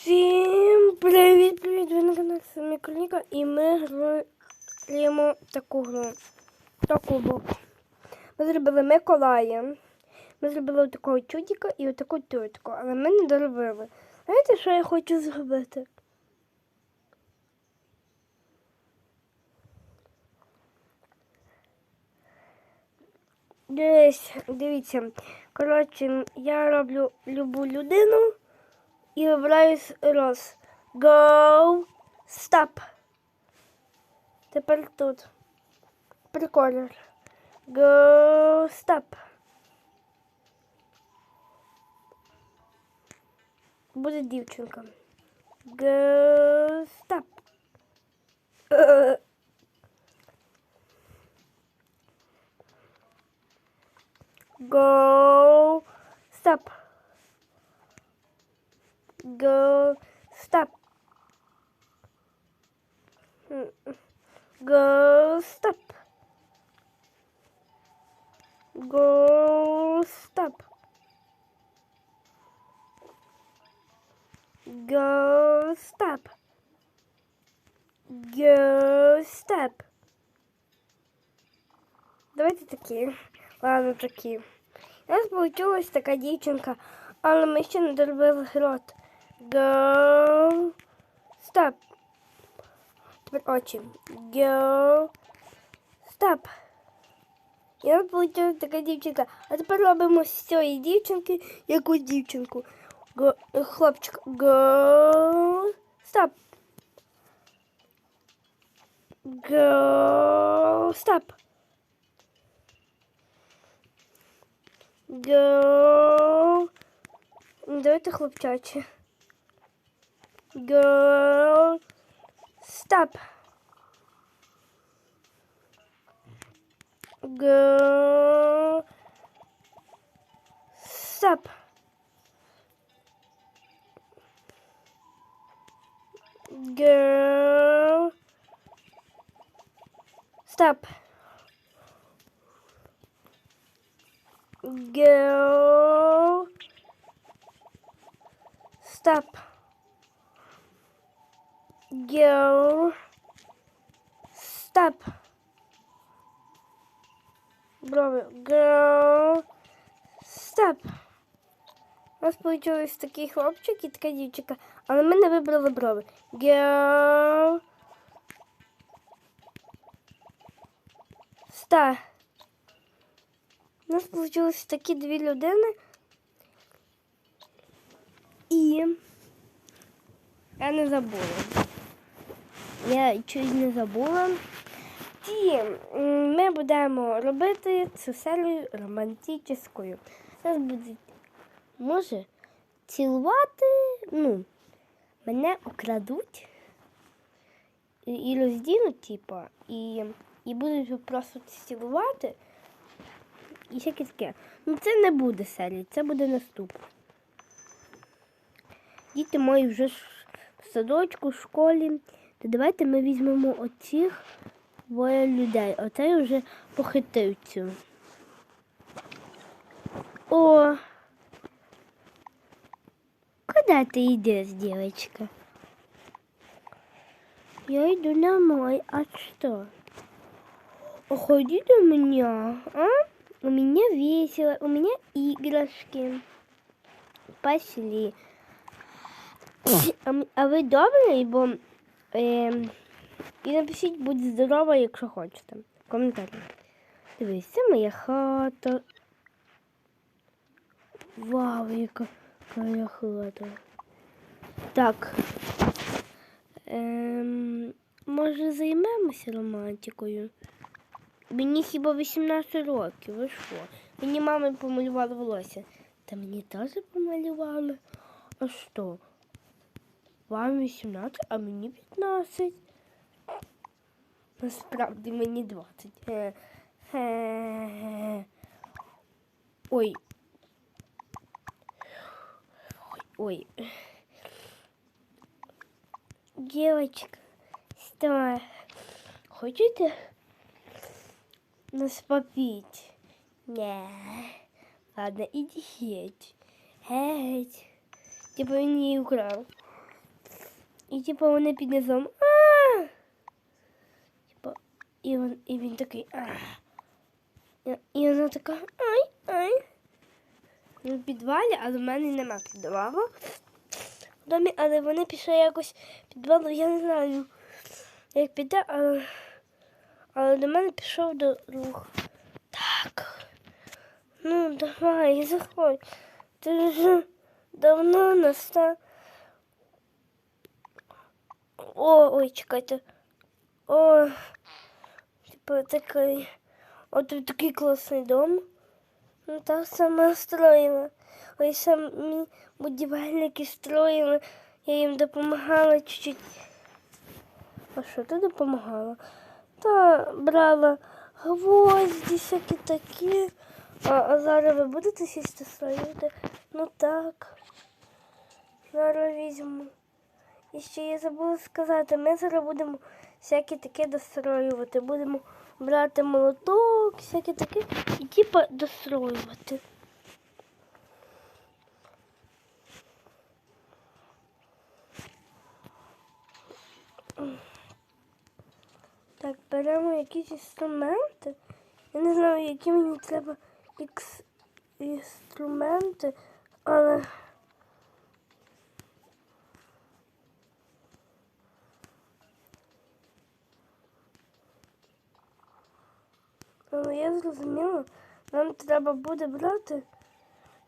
Всім привіт, привіт! Ви на каналі Мікроніка і ми граємо таку гру. Таку бок. Ми зробили Миколая. Ми зробили такого чудика і отаку тютку, але ми не доробили. Знаєте, що я хочу зробити? Дивись, дивіться. Коротше, я роблю любу людину і вибираю роз. Go, stop. Тепер тут. Прикольно. Go, stop. Буде дівчинка. Go, stop. Go, stop. Go, stop. Go, stop. Go, stop. Go, stop. Go, stop. Давайте такі. Ладно, такі. У нас получилась така дівчинка, але ми ще не доробили рот. Go. Stop. Тепер очі. Go. Stop. І у нас получилась така дівчинка. А тепер робимо з цієї дівчинки якусь дівчинку. Go. Хлопчик. Go. Stop. Go. Stop. Go. Давайте хлопчаче. Go. Stop. Go. Stop. Go. Stop. Go. Stop. Go. Stop. Брови. Go. Stop. У нас получилось такий хлопчик і така дівчинка, але ми не вибрали брови. Go. Stop. У нас получилось такі дві людини. І я не забула. Я чуть не забула. І ми будемо робити цю серію романтичною. Нас будуть, може, цілувати, ну, мене украдуть і, і роздінуть, типа, і, і будуть просто цілувати. І всяке таке. Ну це не буде серія, це буде наступне. Діти мої вже в садочку, в школі. То давайте ми візьмемо оцих двоє людей. Оцей вже похитив цю. О! Куда ты идешь, девочка? Я иду домой. А что? Уходи до меня, а? У меня весело, у меня игрушки. Пошли. А, а ви добрий, бо е, і напишіть будь здорова, якщо хочете. В коментарі. Дивись, це моя хата. Вау, яка моя хата. Так. Ем, може займемося романтикою? Мені хіба 18 років, ви що? Мені мама помалювала волосся. Та мені теж помалювали. А що? Вам 18, а мені 15. Насправді мені 20. Е, е. Ой. Ой. Ой. Девочка, стой. Хочете нас попить? Не. Ладно, иди геть. Геть. Типу він її украв. І типу вони під низом. А! Типу, і він, і він такий. А! І- І вона така ай, ай. Ну, в підвалі, але в мене нема підвалу. Домі, але вони пішли якось підвалу, я не знаю, як піде, але, але до мене пішов друг. Так. Ну, давай, заходь. Ти вже давно настав. О, ой, чекайте. О, типу такий. От тут такий класний дом. Ну, так сама строїла. Ой, самі будівельники строїли. Я їм допомагала чуть-чуть. А що ти допомагала? Та брала гвозді всякі такі. А, а зараз ви будете сісти строїти? Ну так. Зараз візьму. І ще я забула сказати, ми зараз будемо всякі таке достроювати. Будемо брати молоток, всяке таке, і типа достроювати. Так, беремо якісь інструменти. Я не знаю, які мені треба інструменти, але. Але я зрозуміла, нам треба буде брати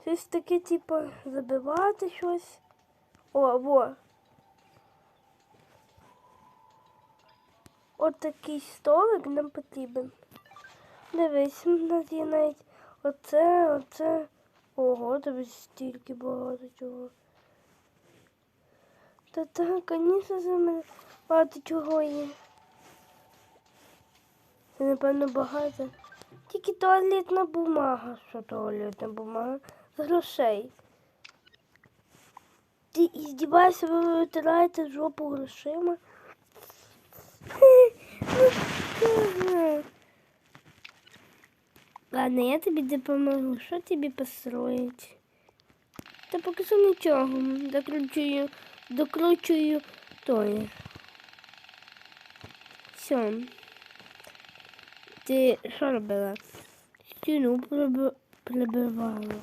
щось таке, типу, забивати щось. О, во. От такий столик нам потрібен. Дивись, у нас є навіть оце, оце. Ого, тобі стільки багато чого. Та так, звісно, за мене багато чого є. Це, напевно, багато. Тільки туалетна бумага. Що туалетна бумага? З грошей. Ти іздіваєшся, ви витираєте жопу грошима. Ладно, я тобі допоможу. Що тобі построїти? Та поки що нічого. Докручую, докручую тоє. Все. Ти що робила? Стіну приб- прибивала.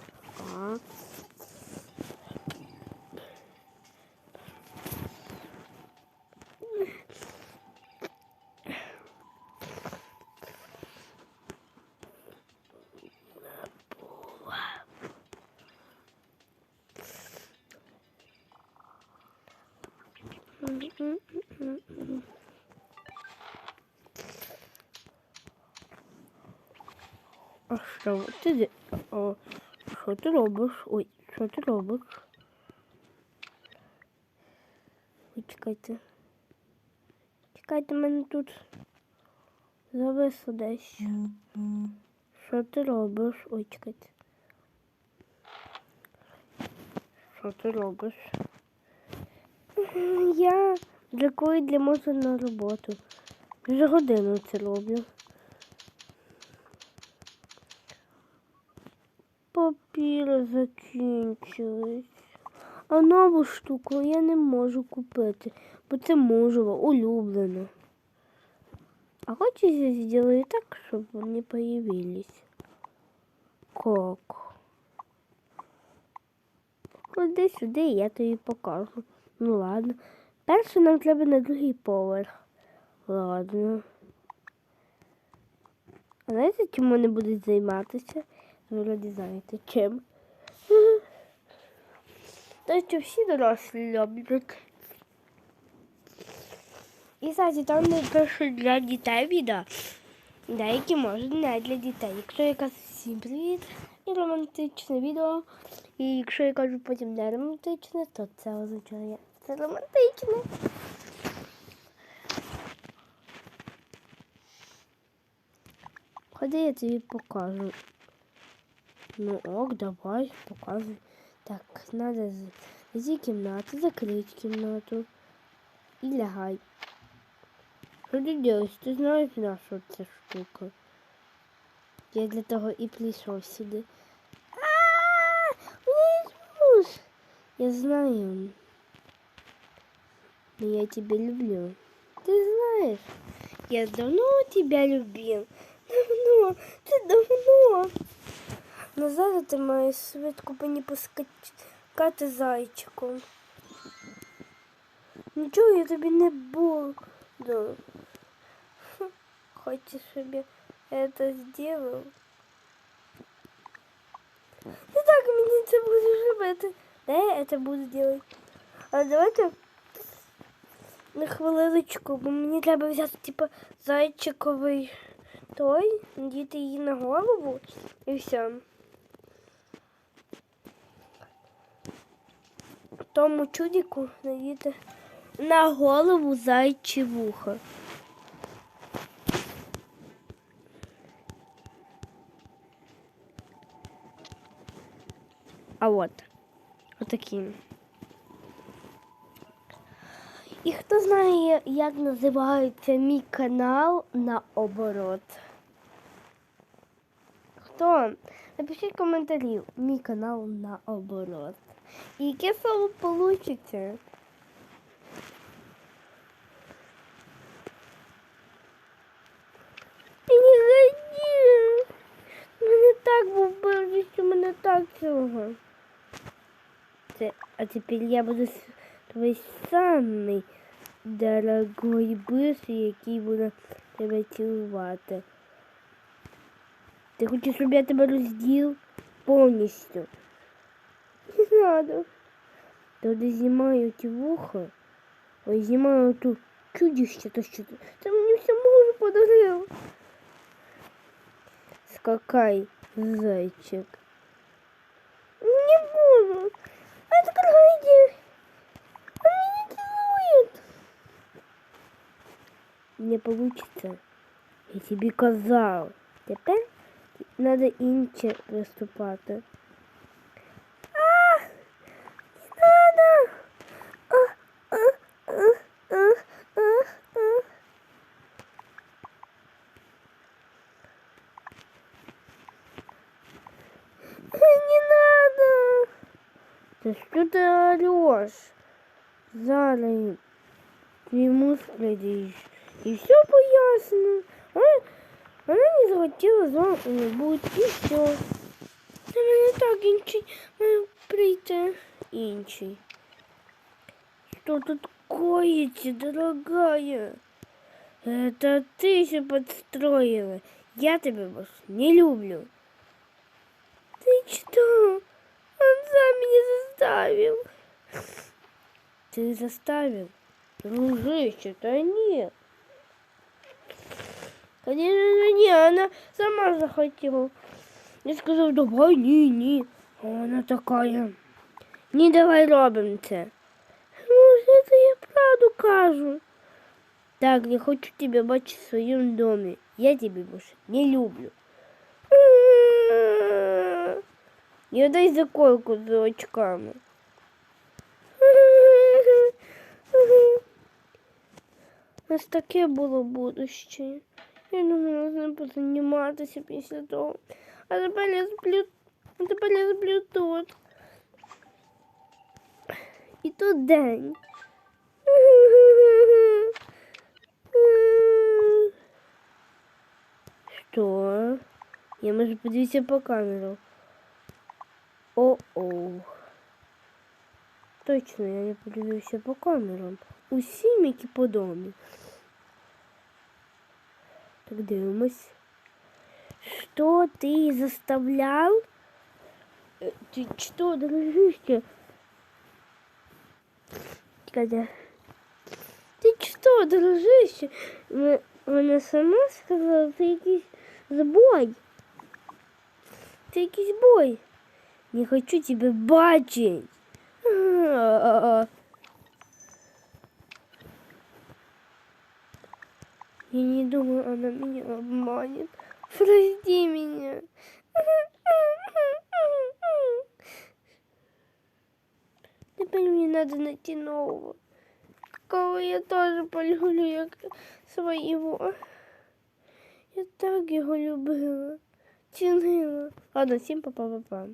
А. Що ти? О, що ти робиш? Ой, що ти робиш? Ой, чекайте. Чекайте, мене тут зависло десь. Що ти робиш? Ой, чекайте. Що ти робиш? Я для мозку на роботу. Вже годину це роблю. Папіри закінчились. А нову штуку я не можу купити, бо це можливо, улюблено. А хочеш я зроблю так, щоб вони появились. Как? Ходи сюди, я тобі покажу. Ну ладно. Перше нам треба на другий поверх. Ладно. А знаєте, чим вони будуть займатися? Ви вроді знаєте чим. Те, що всі дорослі люблять. І кстати, там не пише для дітей відео. Деякі можуть не для дітей. Якщо я кажу всім привіт і романтичне відео. І якщо я кажу потім не романтичне, то це означає це романтичне. Ходи, я тобі покажу. Ну ок, давай, показуй. Так, надо зайти в кімнату, закрити кімнату і лягай. Що ти делаешь? Ти знаєш, на що ця штука? Я для того і прийшов сюди. А. Я знаю. Но я тебя люблю. Ты знаешь, я давно тебя любил. Давно, ты давно. Но зараз ти маєш швидко по ній поскакати зайчиком. Нічого я тобі не буду. Хм, Хочеш, щоб я это сделал? Ти так мені це будеш робити. Да, я це буду делать. А давайте на хвилиночку, бо мені треба взяти, типу, зайчиковий той, надіти її на голову і все. Тому чудіку надіти на голову зайчі вуха. А от, отакі. І хто знає, як називається мій канал наоборот? Хто? Напишіть коментарі. Мій канал наоборот. І яке слово получиться? Мене так був що мене так цього. Це, а тепер я буду твій самий дорогой бис, який буде тебе цілувати. Ти хочеш, щоб я тебе розділ повністю? Не надо. Тоді знімаю ті вуха, ой, знімаю ту чудище, то що ти. Ти мені все мужу подарив. Скакай, зайчик. Не буду. Откройте. Не получится. Я тебе казав. Тепер надо інше виступати. А! Не надо! А, а, а, а, а, а. Не надо! Да что ты орешь? Зараз твій мускулі і все пояснено. Вона, вона не захотіла з вами бути і все. Це мене так інший має прийти. Інший. Что тут коится, дорогая? Это ты все подстроила. Я тебя больше не люблю. Ты что? Он сам меня заставил. Ты заставил? Дружище, да нет. Конечно же не, она сама захотела. Я сказал, давай, не, не. А она такая. Не давай робимо це. Ну, це я правду кажу. Так, я хочу тебя бачить в своем доме. Я тебя больше не люблю. Я дай заколку з очками. Ось таке було будуще. Я думала з ним позаніматися після того. А тепер я сплю. А тепер я сплю тут. І тут день. Що? Я можу подивитися по камеру. О-оу. Точно, я не подивився по камерам. Усім, які по домі. Так дивимось. Что ты заставлял? Ты что, дружище? Катя. Ти що, дружище? Вона сама сказала, це якийсь збой. Це якийсь бой. Не хочу тебе бачить. Я не думаю, она меня обманет. Прости меня. Теперь мне надо найти нового. Кого я тоже полюблю, як своего. Я так його любила, цінила. Ладно, всім па-па-па-па.